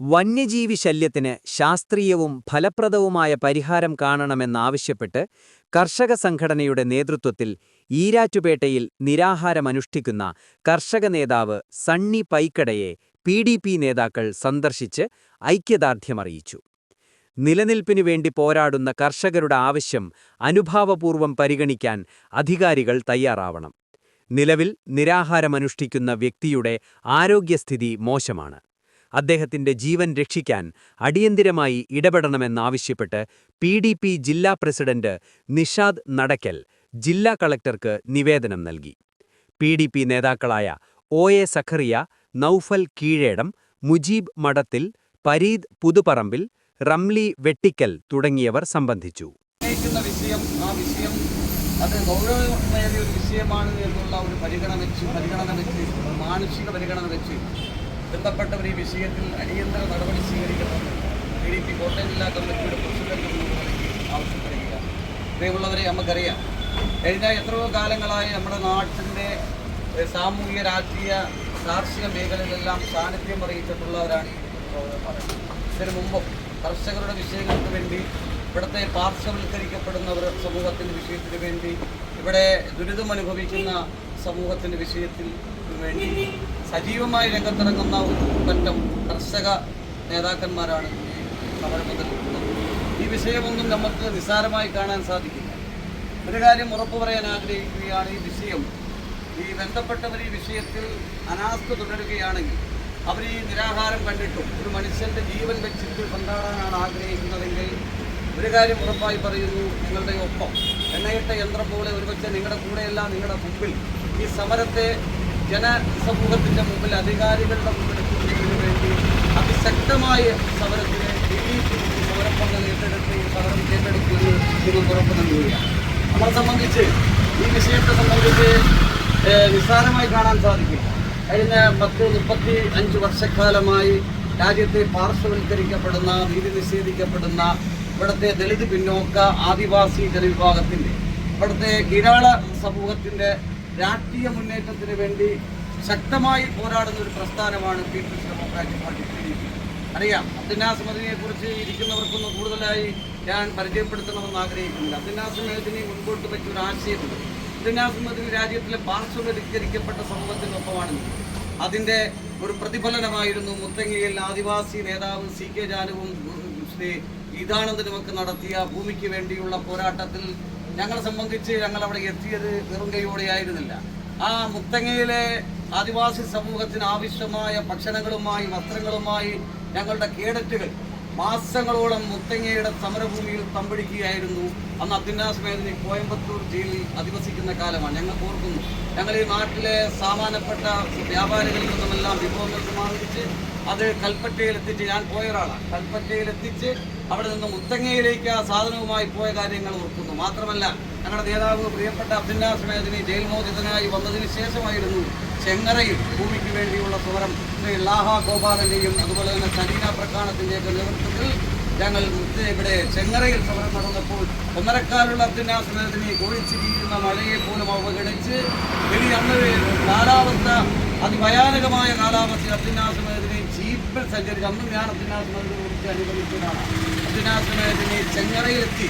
വന്യജീവി ശല്യത്തിന് ശാസ്ത്രീയവും ഫലപ്രദവുമായ പരിഹാരം കാണണമെന്നാവശ്യപ്പെട്ട് കർഷക സംഘടനയുടെ നേതൃത്വത്തിൽ ഈരാറ്റുപേട്ടയിൽ നിരാഹാരമനുഷ്ഠിക്കുന്ന കർഷക നേതാവ് സണ്ണി പൈക്കടയെ പി നേതാക്കൾ സന്ദർശിച്ച് ഐക്യദാർഢ്യമറിയിച്ചു. നിലനിൽപ്പിനു വേണ്ടി പോരാടുന്ന കർഷകരുടെ ആവശ്യം അനുഭാവപൂർവം പരിഗണിക്കാൻ അധികാരികൾ തയ്യാറാവണം. നിലവിൽ നിരാഹാരമനുഷ്ഠിക്കുന്ന വ്യക്തിയുടെ ആരോഗ്യസ്ഥിതി മോശമാണ്. അദ്ദേഹത്തിന്റെ ജീവൻ രക്ഷിക്കാൻ അടിയന്തിരമായി ഇടപെടണമെന്നാവശ്യപ്പെട്ട് പി ഡി പി ജില്ലാ പ്രസിഡന്റ് നിഷാദ് നടക്കൽ ജില്ലാ കളക്ടർക്ക് നിവേദനം നൽകി. പി ഡി പി നേതാക്കളായ ഒ എ സഖറിയ നൌഫൽ കീഴേടം മുജീബ് മഠത്തിൽ പരീദ് പുതുപറമ്പിൽ റംലി വെട്ടിക്കൽ തുടങ്ങിയവർ സംബന്ധിച്ചു. വിഷയം ആ വിഷയം അത് ഗൗരവമേറിയ ഒരു വിഷയമാണ് എന്നുള്ള ഒരു പരിഗണന വെച്ച് പരിഗണന വെച്ച് മാനുഷിക പരിഗണന വെച്ച് ബന്ധപ്പെട്ടവർ ഈ വിഷയത്തിൽ അടിയന്തര നടപടി സ്വീകരിക്കണമെന്ന് ടി ഡി പി കോട്ടയം ജില്ലാ കമ്മിറ്റിയുടെ പ്രസിഡന്റ് ആവശ്യപ്പെടുകയാണ് ഇതേയുള്ളവരെ നമുക്കറിയാം. കഴിഞ്ഞ എത്രയോ കാലങ്ങളായി നമ്മുടെ നാട്ടിന്റെ സാമൂഹ്യ രാഷ്ട്രീയ കാർഷിക മേഖലയിലെല്ലാം സാന്നിധ്യം അറിയിച്ചിട്ടുള്ളവരാണ് ഇതിനു മുമ്പും കർഷകരുടെ വിഷയങ്ങൾക്ക് വേണ്ടി ഇവിടുത്തെ പാർശ്വവൽക്കരിക്കപ്പെടുന്നവർ സമൂഹത്തിന്റെ വിഷയത്തിന് വേണ്ടി ഇവിടെ ദുരിതമനുഭവിക്കുന്ന സമൂഹത്തിന്റെ വിഷയത്തിൽ വേണ്ടി സജീവമായി രംഗത്തിറങ്ങുന്ന ഒരു പറ്റം കർഷക നേതാക്കന്മാരാണ് സമരമുതൽ ഈ വിഷയമൊന്നും നമുക്ക് നിസ്സാരമായി കാണാൻ സാധിക്കില്ല. ഒരു കാര്യം ഉറപ്പു പറയാൻ ആഗ്രഹിക്കുകയാണ് ഈ വിഷയം. ഈ ബന്ധപ്പെട്ടവർ ഈ വിഷയത്തിൽ അനാസ്ഥ തുടരുകയാണെങ്കിൽ അവർ ഈ നിരാഹാരം കണ്ടിട്ടും ഒരു മനുഷ്യന്റെ ജീവൻ വെച്ചിട്ട് കൊണ്ടാടാനാണ് ആഗ്രഹിക്കുന്നതെങ്കിൽ ഒരു കാര്യം ഉറപ്പായി പറയുന്നു നിങ്ങളുടെ ഒപ്പം. എണ്ണയിട്ട യന്ത്രം പോലെ ഒരുപക്ഷെ നിങ്ങളുടെ കൂടെയല്ല നിങ്ങളുടെ മുമ്പിൽ. ഈ സമരത്തെ ജനസമൂഹത്തിന്റെ മുമ്പിൽ അധികാരികളുടെ മുമ്പിൽ എത്തിക്കുന്നതിന് വേണ്ടി അതിശക്തമായ സമരത്തിന് ഈ സമരം ഏറ്റെടുത്ത് ഏറ്റെടുക്കുകയും സമരം ഏറ്റെടുക്കുന്നത് നിങ്ങൾക്ക് ഉറപ്പ് നൽകുകയാണ്. നമ്മളെ സംബന്ധിച്ച് ഈ വിഷയത്തെ സംബന്ധിച്ച് നിസ്സാരമായി കാണാൻ സാധിക്കും. കഴിഞ്ഞ പത്ത് മുപ്പത്തി അഞ്ച് വർഷക്കാലമായി രാജ്യത്തെ പാർശ്വവൽക്കരിക്കപ്പെടുന്ന നീതി നിഷേധിക്കപ്പെടുന്ന ഇവിടുത്തെ ദളിത് പിന്നോക്ക ആദിവാസി ജനവിഭാഗത്തിന്റെ ഇവിടുത്തെ കിരാള സമൂഹത്തിന്റെ രാഷ്ട്രീയ മുന്നേറ്റത്തിന് വേണ്ടി ശക്തമായി പോരാടുന്ന ഒരു പ്രസ്ഥാനമാണ് People's Democratic Party P D P. അറിയാം അബ്ദുനാസ് മദിനിയെ കുറിച്ച് ഇരിക്കുന്നവർക്കൊന്നും കൂടുതലായി ഞാൻ പരിചയപ്പെടുത്തണമെന്ന് ആഗ്രഹിക്കുന്നില്ല. അബ്ദുനാസ് മദിനി മുൻപോട്ട് വെച്ച ഒരു ആശയമുണ്ട്. അബ്ദുനാസ് മദിനി രാജ്യത്തിലെ പാർശ്വവൽക്കരിക്കപ്പെട്ട സമൂഹത്തിനൊപ്പമാണ് അതിന്റെ ഒരു പ്രതിഫലനമായിരുന്നു മുത്തങ്ങയിൽ ആദിവാസി നേതാവ് സി കെ ജാനുവും ശ്രീ ഗീതാനന്ദനുമൊക്കെ നടത്തിയ ഭൂമിക്ക് വേണ്ടിയുള്ള പോരാട്ടത്തിൽ ഞങ്ങളെ സംബന്ധിച്ച് ഞങ്ങൾ അവിടെ എത്തിയത് വെറും കൈയോടെയായിരുന്നില്ല ആ മുത്തങ്ങയിലെ ആദിവാസി സമൂഹത്തിന് ആവശ്യമായ ഭക്ഷണങ്ങളുമായി വസ്ത്രങ്ങളുമായി ഞങ്ങളുടെ കേഡറ്റുകൾ മാസങ്ങളോളം മുത്തങ്ങയുടെ സമരഭൂമിയിൽ തമ്പടിക്കുകയായിരുന്നു. അന്ന് അബ്ദുനാസ് മേദിനി കോയമ്പത്തൂർ ജയിലിൽ അധിവസിക്കുന്ന കാലമാണ്. ഞങ്ങൾ ഓർക്കുന്നു. ഞങ്ങൾ ഈ നാട്ടിലെ സാമാന്യപ്പെട്ട വ്യാപാരികളിൽ നിന്നുമെല്ലാം വിഭവങ്ങൾ സമാഹരിച്ച് അത് കൽപ്പറ്റയിൽ എത്തിച്ച് ഞാൻ പോയ ഒരാളാണ് കൽപ്പറ്റയിൽ എത്തിച്ച് അവിടെ നിന്ന് മുത്തങ്ങയിലേക്ക് ആ സാധനവുമായി പോയ കാര്യങ്ങൾ ഓർക്കുന്നു. മാത്രമല്ല ഞങ്ങളുടെ നേതാവ് പ്രിയപ്പെട്ട അബ്ദുല്ലാസ് മേദിനി ജയിൽ മോചിതനായി വന്നതിന് ശേഷമായിരുന്നു ചെങ്ങറയിൽ ഭൂമിക്ക് വേണ്ടിയുള്ള സമരം. ശ്രീ ലാഹ ഗോപാലന്റെയും അതുപോലെ തന്നെ സലീന പ്രഖാണത്തിന്റെയൊക്കെ നേതൃത്വത്തിൽ ഞങ്ങൾ ഇവിടെ ചെങ്ങറയിൽ സമരം നടന്നപ്പോൾ ഒന്നരക്കാലുള്ള അബ്ദുല്ലാസ് മേദിനി കോഴിച്ചിരിക്കുന്ന മഴയെ പോലും അവഗണിച്ച് ഇനി അന്ന് കാലാവസ്ഥ അതിഭയാനകമായ കാലാവസ്ഥ അബ്ദുല്ലാസ് മേദിനി ജീപ്പിൽ സഞ്ചരിച്ച് അന്നും ഞാൻ അബ്ദുല്ലാസ് മേദിനെ കുറിച്ച് അനുഭവിച്ചതാണ് അബ്ദുല്ലാസ് മേദിനി ചെങ്ങറയിലെത്തി.